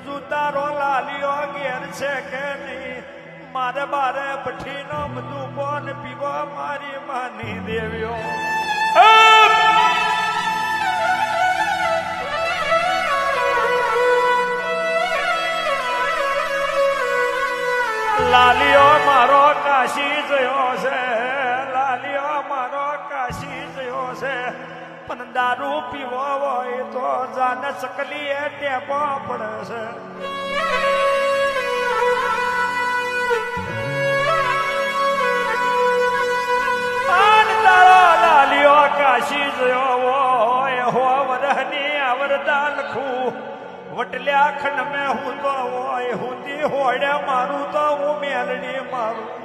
બીજું તારો લાલિયો ઘેર છે કે નહીં મારે બારે ભઠ્ઠીનો બધું કોણ પીવો મારી માની દેવ્યો લાલિયો મારો કાશી જયો છે લાલિયો મારો કાશી જયો છે પણ દારૂ પીવો હોય જાને ચકલી એ ટેપો પડે છે. કાશી જયો હોય, હો વરહની આવરદા લખું. વટલ્યા ખંડ મેં હું તો હોય હુંતી હોડે મારું તો હું મેલડી મારું.